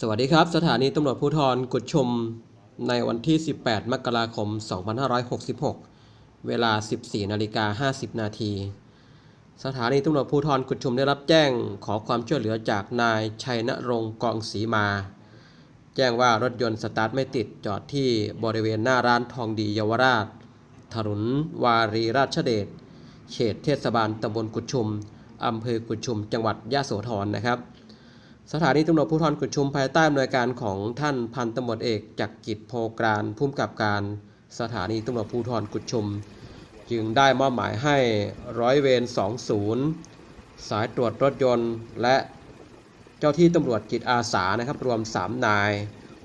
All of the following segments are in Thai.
สวัสดีครับ สถานีตำรวจภูธรกุดชมในวันที่ 18 มกราคม 2566 เวลา 14นาฬิกา50 นาที สถานีตำรวจภูธรกุดชมได้รับแจ้งขอความช่วยเหลือจากนายชัยณรงค์กองศรีมา แจ้งว่ารถยนต์สตาร์ทไม่ติดจอดที่บริเวณหน้าร้านทองดีเยาวราช ถนนวารีราชเดช เขตเทศบาลตำบลกุดชุมอำเภอกุดชุม จังหวัดยะโสธรนะครับ สถานีตำรวจภูธรกุดชุมภายใต้อำนวยการของท่านพันตำรวจเอกจักรกิจโพกรานผู้กำกับการสถานีตำรวจภูธรกุดชุม จึงได้มอบหมายให้ร้อยเวร20 สายตรวจรถยนต์ และเจ้าที่ตำรวจจิตอาสานะครับรวม 3 นาย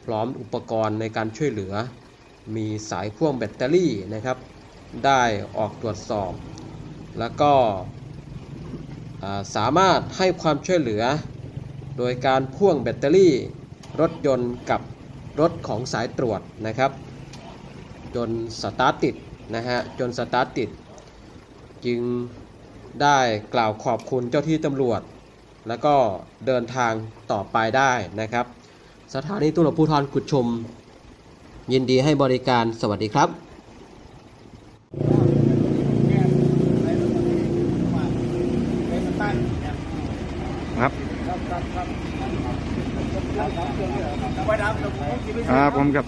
พร้อมอุปกรณ์ในการช่วยเหลือ มีสายพ่วงแบตเตอรี่นะครับ ได้ออกตรวจสอบ แล้วก็สามารถให้ความช่วยเหลือ โดยการพ่วงแบตเตอรี่รถยนต์กับรถของสายตรวจนะครับจนสตาร์ทติดนะฮะจนสตาร์ทติด จึงได้กล่าวขอบคุณเจ้าที่ตำรวจ แล้วก็เดินทางต่อไปได้นะครับ สถานีตำรวจภูธรกุดชม ยินดีให้บริการสวัสดีครับครับ ครับคมครับ